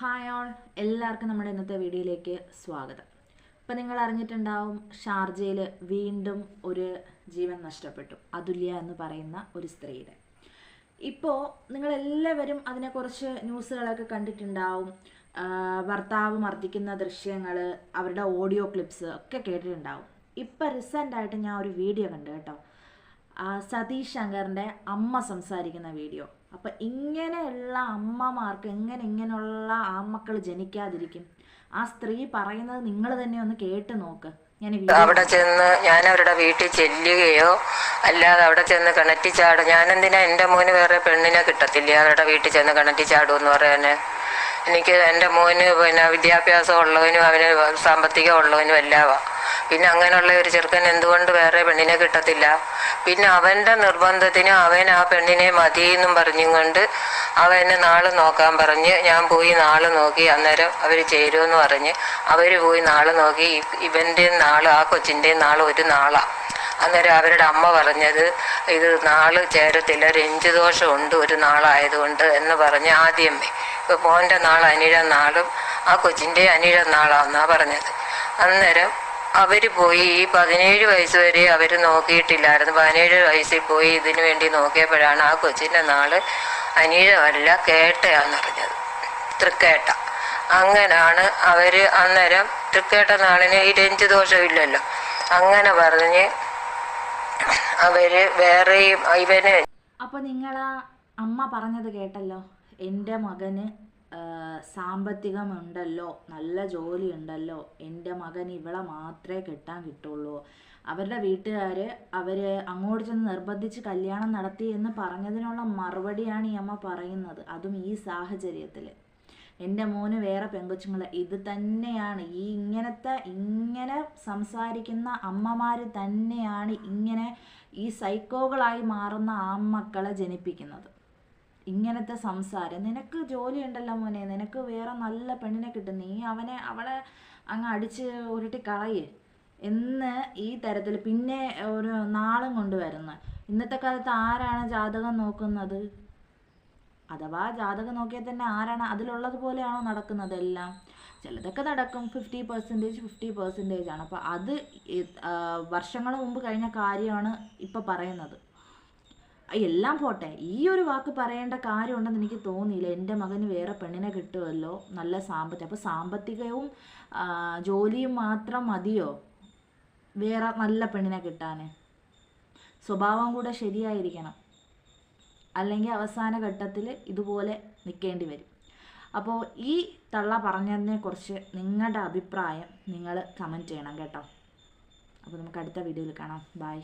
Hi all എല്ലാവർക്കും നമ്മുടെ ഇന്നത്തെ വീഡിയോയിലേക്ക് സ്വാഗതം. ഇപ്പം നിങ്ങൾ അറിഞ്ഞിട്ടുണ്ടാവും ഷാർജയിൽ വീണ്ടും ഒരു ജീവൻ നഷ്ടപ്പെട്ടു. അതുല്യ എന്ന് പറയുന്ന ഒരു സ്ത്രീയുടെ. ഇപ്പോൾ നിങ്ങളെല്ലാവരും അതിനെക്കുറിച്ച് ന്യൂസുകളൊക്കെ കണ്ടിട്ടുണ്ടാവും. ഭർത്താവ് മർദ്ദിക്കുന്ന ദൃശ്യങ്ങൾ അവരുടെ ഓഡിയോ ക്ലിപ്സ് ഒക്കെ കേട്ടിട്ടുണ്ടാവും. ഇപ്പം റീസെന്റായിട്ട് ഞാൻ ഒരു വീഡിയോ കണ്ടു കേട്ടോ. സതീഷ് ശങ്കറിന്റെ അമ്മ സംസാരിക്കുന്ന വീഡിയോ. അപ്പം ഇങ്ങനെയുള്ള അമ്മമാർക്ക് എങ്ങനെ ഇങ്ങനെയുള്ള ആമക്കൾ ജനിക്കാതിരിക്കും? ആ സ്ത്രീ പറയുന്നത് നിങ്ങൾ തന്നെ ഒന്ന് കേട്ട് നോക്ക്. ഞാൻ അവിടെ ചെന്ന് ഞാൻ അവരുടെ വീട്ടിൽ ചെല്ലുകയോ അല്ലാതെ അവിടെ ചെന്ന് കിണറ്റി ചാടും. ഞാനെന്തിനാ എന്റെ മോന് വേറെ പെണ്ണിനെ കിട്ടത്തില്ല? അവരുടെ വീട്ടിൽ ചെന്ന് കിണറ്റി ചാടും എന്ന് പറയാന് എനിക്ക് എന്റെ മോന് പിന്നെ വിദ്യാഭ്യാസം ഉള്ളവനും അവന് സാമ്പത്തികം ഉള്ളവനും എല്ലാവാ. പിന്നെ അങ്ങനെയുള്ള ഒരു ചെറുക്കൻ എന്തുകൊണ്ട് വേറെ പെണ്ണിനെ കിട്ടത്തില്ല? പിന്നെ അവന്റെ നിർബന്ധത്തിന് അവൻ ആ പെണ്ണിനെ മതി എന്നും പറഞ്ഞും കൊണ്ട് അവനെ നാൾ നോക്കാൻ പറഞ്ഞ് ഞാൻ പോയി നാൾ നോക്കി അന്നേരം അവർ ചേരുമെന്ന് പറഞ്ഞ് അവർ പോയി നാൾ നോക്കി ഇവന്റെ നാൾ ആ കൊച്ചിന്റെയും നാൾ ഒരു നാളാണ് അന്നേരം അവരുടെ അമ്മ പറഞ്ഞത് ഇത് നാൾ ചേരത്തില്ല ദോഷം ഉണ്ട് ഒരു നാളായതുകൊണ്ട് എന്ന് പറഞ്ഞ് ആദ്യം ഇപ്പൊ മോന്റെ നാൾ അനിഴ നാളും ആ കൊച്ചിന്റെ അനിഴ നാളാന്നാ പറഞ്ഞത്. അന്നേരം അവർ പോയി. ഈ പതിനേഴ് വയസ്സ് വരെ അവർ നോക്കിയിട്ടില്ലായിരുന്നു. പതിനേഴ് വയസ്സിൽ പോയി ഇതിനു വേണ്ടി നോക്കിയപ്പോഴാണ് ആ കൊച്ചിന്റെ നാൾ അനീഴമല്ല കേട്ടയാന്ന് പറഞ്ഞത് തൃക്കേട്ട. അങ്ങനാണ് അവർ അന്നേരം തൃക്കേട്ട നാളിന് ഈ ദോഷമില്ലല്ലോ അങ്ങനെ പറഞ്ഞ് അവർ വേറെയും ഇവന് അപ്പോൾ നിങ്ങൾ അമ്മ പറഞ്ഞത് കേട്ടല്ലോ. എന്റെ മകന് സാമ്പത്തികമുണ്ടല്ലോ നല്ല ജോലി ഉണ്ടല്ലോ എന്റെ മകൻ ഇവളെ മാത്രമേ കെട്ടാൻ കിട്ടുള്ളൂ. അവരുടെ വീട്ടുകാർ അവർ അങ്ങോട്ട് ചെന്ന് നിർബന്ധിച്ച് കല്യാണം നടത്തി എന്ന് പറഞ്ഞതിനുള്ള മറുപടിയാണ് ഈ അമ്മ പറയുന്നത് അതും ഈ സാഹചര്യത്തിൽ എന്റെ മോന് വേറെ പെങ്കൊച്ചുങ്ങൾ ഇത് തന്നെയാണ് ഈ ഇങ്ങനത്തെ ഇങ്ങനെ സംസാരിക്കുന്ന അമ്മമാർ തന്നെയാണ് ഇങ്ങനെ ഈ സൈക്കോകളായി മാറുന്ന അമ്മക്കളെ ജനിപ്പിക്കുന്നത്. ഇങ്ങനത്തെ സംസാരം. നിനക്ക് ജോലി ഉണ്ടല്ലോ മോനെ. നിനക്ക് വേറെ നല്ല പെണ്ണിനെ കിട്ടും. നീ അവനെ അവളെ അങ്ങ് അടിച്ച് ഉരുട്ടി കളയേ. എന്ന് ഈ തരത്തിൽ പിന്നെ ഒരു നാളും കൊണ്ടുവരുന്ന ഇന്നത്തെ കാലത്ത് ആരാണ് ജാതകം നോക്കുന്നത്? അഥവാ ജാതകം നോക്കിയാൽ തന്നെ ആരാണ് അതിലുള്ളത് പോലെയാണോ നടക്കുന്നത് എല്ലാം? ചിലതൊക്കെ നടക്കും. ഫിഫ്റ്റി പെർസെന്റേജ് ഫിഫ്റ്റി പെർസെന്റേജ് ആണ്. അപ്പോൾ അത് വർഷങ്ങൾ മുമ്പ് കഴിഞ്ഞ കാര്യമാണ് ഇപ്പോൾ പറയുന്നത്. എല്ലാം പോട്ടെ ഈ ഒരു വാക്ക് പറയേണ്ട കാര്യമുണ്ടെന്ന് എനിക്ക് തോന്നിയില്ല. എന്റെ മകന് വേറെ പെണ്ണിനെ കിട്ടുമല്ലോ നല്ല സാമ്പത്തികം അപ്പോൾ സാമ്പത്തികവും ജോലിയും മാത്രം മതിയോ? വേറെ നല്ല പെണ്ണിനെ കിട്ടാൻ സ്വഭാവം കൂടെ ശരിയായിരിക്കണം. അല്ലെങ്കിൽ അവസാന ഘട്ടത്തിൽ ഇതുപോലെ നിൽക്കേണ്ടി വരും. അപ്പോൾ ഈ തള്ള പറഞ്ഞതിനെക്കുറിച്ച് നിങ്ങളുടെ അഭിപ്രായം നിങ്ങൾ കമന്റ് ചെയ്യണം കേട്ടോ. അപ്പോൾ നമുക്ക് അടുത്ത വീഡിയോയിൽ കാണാം. ബായ്